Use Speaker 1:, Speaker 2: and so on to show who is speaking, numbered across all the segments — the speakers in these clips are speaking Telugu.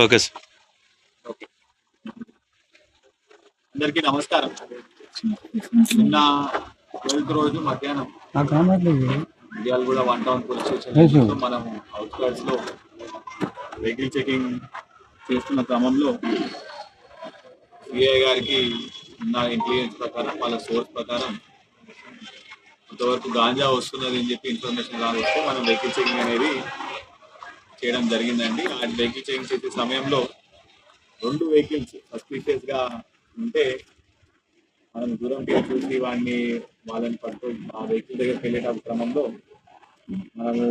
Speaker 1: Okay sir.
Speaker 2: ఓకే. అందరికీ నమస్కారం. నిన్న ట్వెల్త్ రోజు మధ్యాహ్నం మిర్యాల కూడా వన్ టౌన్ పోలీస్ స్టేషన్ మనం అవుట్స్కర్ట్స్లో వెహికల్ చెకింగ్ చేస్తున్న క్రమంలో సిఐ గారికి ఉన్న ఇంటెలిజెన్స్ ప్రకారం వాళ్ళ సోర్స్ ప్రకారం కొంతవరకు గాంజా వస్తున్నది అని చెప్పి ఇన్ఫర్మేషన్ రావస్తే మనం వెహికల్ చెకింగ్ అనేది చేయడం జరిగిందండి. ఆ వెహికల్ చేంజ్ చేసే సమయంలో రెండు వెహికల్స్ సస్పీషియస్గా ఉంటే మనం దూరం చూసి వాడిని వాళ్ళని పట్టుకో ఆ వెహికల్ దగ్గరికి వెళ్ళేటప్పుడు క్రమంలో మనము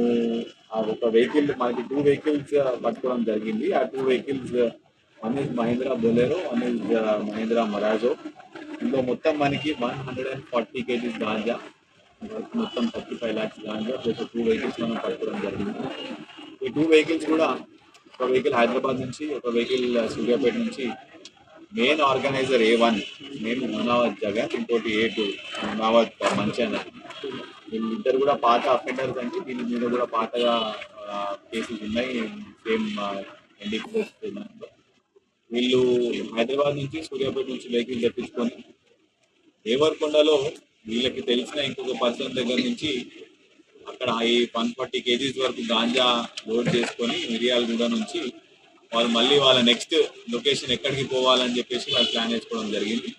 Speaker 2: ఆ ఒక వెహికల్ మనకి టూ వెహికల్స్ పట్టుకోవడం జరిగింది. ఆ two vehicles one is Mahindra Bolero one is Mahindra Marazzo. ఇందులో మొత్తం మనకి one hundred and forty kgs ganja మొత్తం thirty five lakhs ganja plus two vehicles మనం పట్టుకోవడం జరిగింది. టూ వెహికల్స్ కూడా ఒక వెహికల్ హైదరాబాద్ నుంచి ఒక వెహికల్ సూర్యాపేట నుంచి. మెయిన్ ఆర్గనైజర్ ఏ వన్ నేను మునావత్ జగన్ ఇంకోటి ఏ టూ మునావత్ మంచి అన్నది వీళ్ళిద్దరు కూడా పాత అఫెండర్స్ అండి. దీని మీద కూడా పాతగా కేసెస్ ఉన్నాయి. సేమ్ ఎన్డీ వీళ్ళు హైదరాబాద్ నుంచి సూర్యాపేట నుంచి వెహికల్ తెప్పించుకొని దేవరకొండలో వీళ్ళకి తెలిసిన ఇంకొక పర్సన్ దగ్గర నుంచి అక్కడ ఈ వన్ ఫార్టీ కేజీస్ వరకు గాంజా లోడ్ చేసుకొని మిరియాలగూడ నుంచి వాళ్ళు మళ్ళీ వాళ్ళ నెక్స్ట్ లొకేషన్ ఎక్కడికి పోవాలని చెప్పేసి వాళ్ళు ప్లాన్ చేసుకోవడం జరిగింది.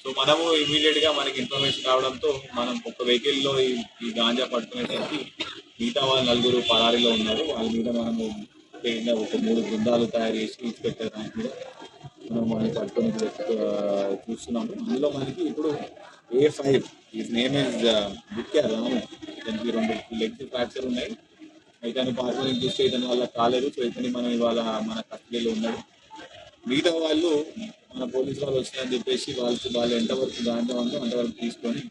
Speaker 2: సో మనము ఇమీడియట్గా మనకి ఇన్ఫర్మేషన్ రావడంతో మనం ఒక వెహికల్లో ఈ ఈ గాంజా పట్టుకునేసరికి మిగతా వాళ్ళు నలుగురు పరారీలో ఉన్నారు. వాళ్ళ మీద మనము ఒక మూడు బృందాలు తయారు చేసి ఇన్స్పెక్టర్ దానికి మనం మనకి పట్టుకొని చూస్తున్నాము. అందులో మనకి ఇప్పుడు ఏ ఫైవ్ ఈ నేమ్ ఇస్ బుక్ రాము ఇతనికి రెండు లెగ్స్ ఫ్రాక్చర్ ఉన్నాయి. ఇతను పార్సల్ చూస్తే ఇతని వల్ల కాలేదు. సో ఇతని మనం ఇవాళ మన కస్టడీలో ఉన్నాడు. మిగతా వాళ్ళు మన పోలీసు వాళ్ళు వచ్చినారని చెప్పేసి వాళ్ళు వాళ్ళు ఎంతవరకు దాంట్లో ఉందో అంతవరకు తీసుకొని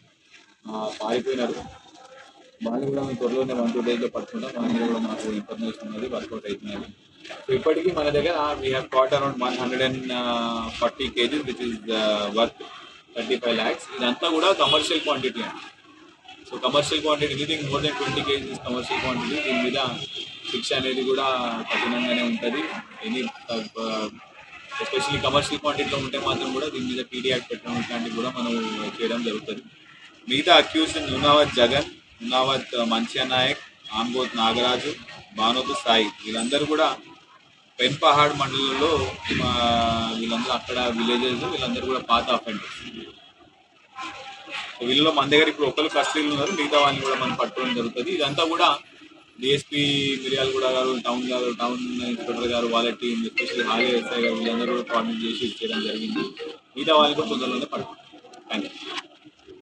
Speaker 2: పారిపోయినారు. వాళ్ళు కూడా త్వరలోనే వన్ టూ డేస్లో పట్టుకుంటాం. వాళ్ళ మీద కూడా మాకు ఇన్ఫర్మేషన్ అనేది వర్కౌట్ అవుతున్నది సో ఇప్పటికీ మన దగ్గర we have caught around one hundred and forty kgs which is worth thirty five lakhs ఇదంతా కూడా కమర్షియల్ క్వాంటిటీ అండి. So commercial quantity anything more than twenty kgs commercial quantity దీని మీద శిక్ష అనేది కూడా కఠినంగానే ఉంటుంది. ఎనీ ఎస్పెషల్లీ కమర్షియల్ క్వాంటిటీలో ఉంటే మాత్రం కూడా దీని మీద పీడీ యాక్ట్ పెట్టడం ఇట్లాంటివి కూడా మనం చేయడం జరుగుతుంది. మిగతా అక్యూజ్ నునావత్ జగన్ నునావత్ uh, మంచియా నాయక్ ఆంబోత్ నాగరాజు భానోత్ సాయి వీళ్ళందరూ కూడా పెన్పహాడ్ మండలంలో వీళ్ళందరూ అక్కడ విలేజెస్ వీళ్ళందరూ కూడా పాత అఫెండర్స్ వీళ్ళలో మన దగ్గర ఇప్పుడు ఒకరు కస్టడీలు ఉన్నారు మిగతా వాళ్ళని కూడా మనం పట్టుకోవడం జరుగుతుంది. ఇదంతా కూడా డిఎస్పీ మిర్యాలగూడ గారు టౌన్ గారు టౌన్ ఇన్స్పెక్టర్ గారు వాళ్ళ టీం ఎస్పెషల్లీ హాలే ఎస్ఐ గారు వీళ్ళందరూ కూడా కోఆర్డినేట్ చేసి చేయడం జరిగింది. మిగతా వాళ్ళని కూడా తొందరలోనే పడుతుంది థ్యాంక్ యూ